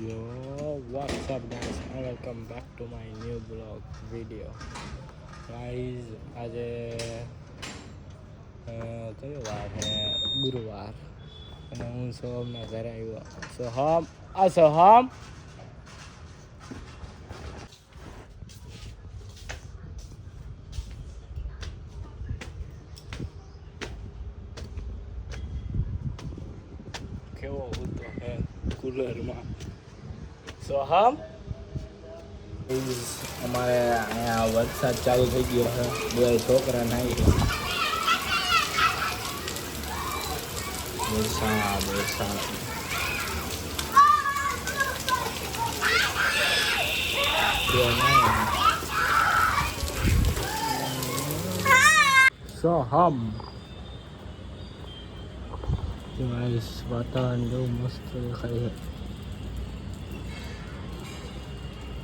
Yo, what's up guys and welcome back to my new vlog video. Guys, આજે અ, કયો વાર છે ગુરુવાર અને હું સોહમના ઘરે આવ્યો સોહમ આ સોહમ કેવો હતો હે કુલરમાં સોહમ અમારે અહીંયા વરસાદ ચાલુ થઈ ગયો છે. બધા છોકરા નાઈ વરસાદ વરસાદ. સોહમ વાતાવરણ બહુ મસ્ત દેખાય છે.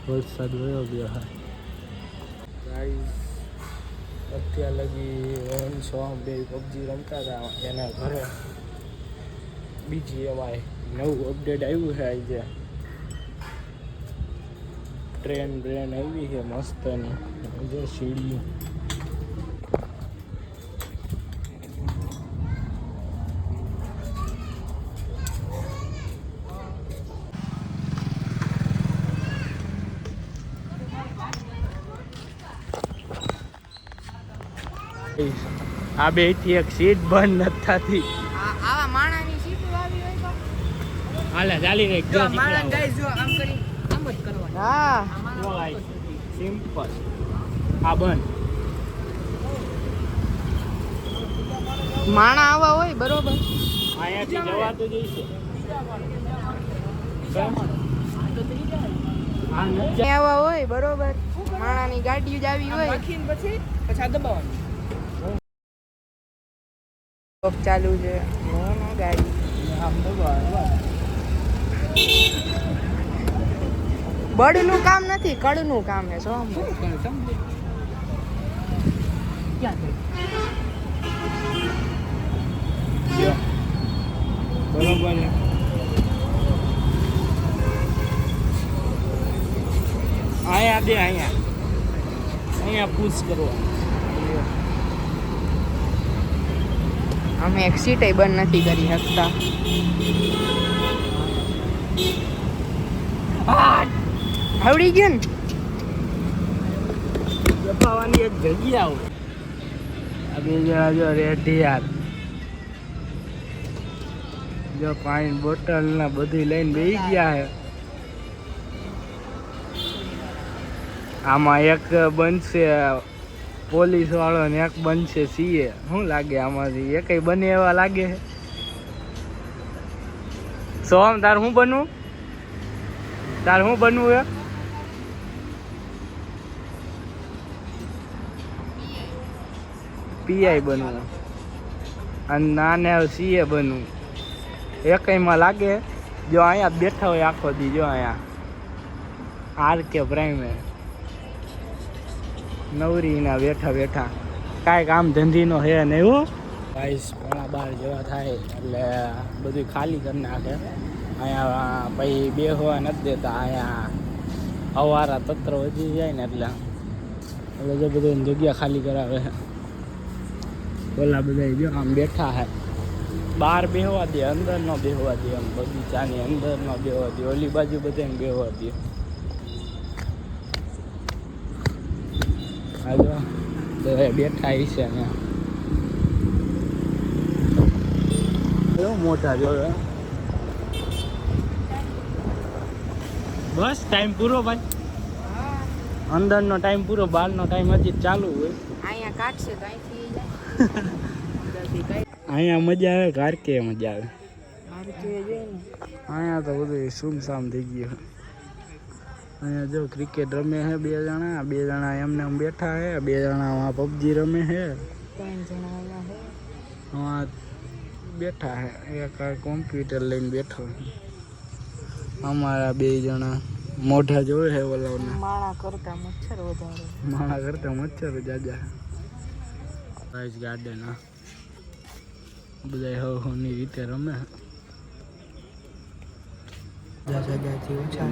વરસાદ વયો ગયો હા પ્રાઇઝ અત્યાર લગી સો બે પબજી રમતા હતા એના ઘરે. બીજી એમાં નવું અપડેટ આવ્યું છે આજે. ટ્રેન બ્રેન આવી છે મસ્તની જે સીડીયું આ બેથી એક સીટ બંધ નથી થતી આવા માણાની સીટો આવી હોય તો. હાલે ચાલી રહી જો માણસ ગાઈસ જો આમ કરી આમ જ કરવાનું. હા સિમ્પલ. આ બંધ. માણા આવા હોય બરોબર. અહીંયાથી જવાતું જઈશે. આવા હોય બરોબર. માણાની ગાડી જ આવી હોય. પછી પછી આ દબાવવાનું. ચાલુ છે. ગાડી બળનું કામ નથી કડનું કામ છે શું. બરોબર અહીંયા દે, અહીંયા. અહીંયા પૂછ કરવા અમે એક સીટે બંધ નથી કરી શકતા. આવડી ગયું ને? દબાવવાની એક જગ્યા હોય. આ બે જણા જો રેડી યાર. જો પાણી બોટલ ને બધી લઈને બેસી ગયા હે. આમાં એક બનશે પોલીસ વાળો ને એક બનશે સીએ. શું લાગે આમાંથી? એકય બને એવા લાગે? સોમ, તાર શું બનવું? તાર શું બનવું એ? પીઆઈ બનવું. અને નાને સીએ બનવું. એકયમાં લાગે? જો અહીંયા બેઠા હોય આખો દી, જો અહીંયા. R K પ્રાઇમે. નવરીના બેઠા બેઠા. કાંઈ કામ ધંધીનો હે ને એવું. બાઈસ પોણા બાર જેવા થાય. એટલે બધું ખાલી કરી નાખે. અહીંયા પછી બેહવા નથી દેતા. અહીંયા અવારા તત્ર વધી જાય ને એટલે. એટલે જે બધું જગ્યા ખાલી કરાવે. ઓલા બધા જો આમ બેઠા હે. બહાર બેહવા દે, અંદર ન બેહવા દે આમ બગીચાની અંદર ન બેહવા દે. ઓલી બાજુ બધા બેહવા દે. આ જો બધા બેઠા છે અહીંયા. કેવું મોટા જોવે બસ ટાઈમ પૂરો ભાઈ. અંદરનો ટાઈમ પૂરો બહારનો ટાઈમ હજી ચાલુ હોય. અહીંયા કાઢશે તો અહીંથી અહીંયા મજા આવે ઘર કે મજા આવે? અહીંયા તો બધું સુમસામ થઈ ગયું. અહીંયા જો ક્રિકેટ રમે છે બે જણા બે જણા એમને એમ બેઠા છે બે જણા વहाँ પબજી રમે છે. ત્રણ જણા આવ્યા છે. વहाँ બેઠા છે એક આ કોમ્પ્યુટર લઈને બેઠો છે. અમારા બે જણા મોઢા જોવે છે ઓલાઓના માળા કરતા મચ્છર વધારે. માણા કરતા મચ્છર જાજા. રાઈસ ગાર્ડન હા. બધા હવની રીતે રમે છે. દસ હજારથી ઓછા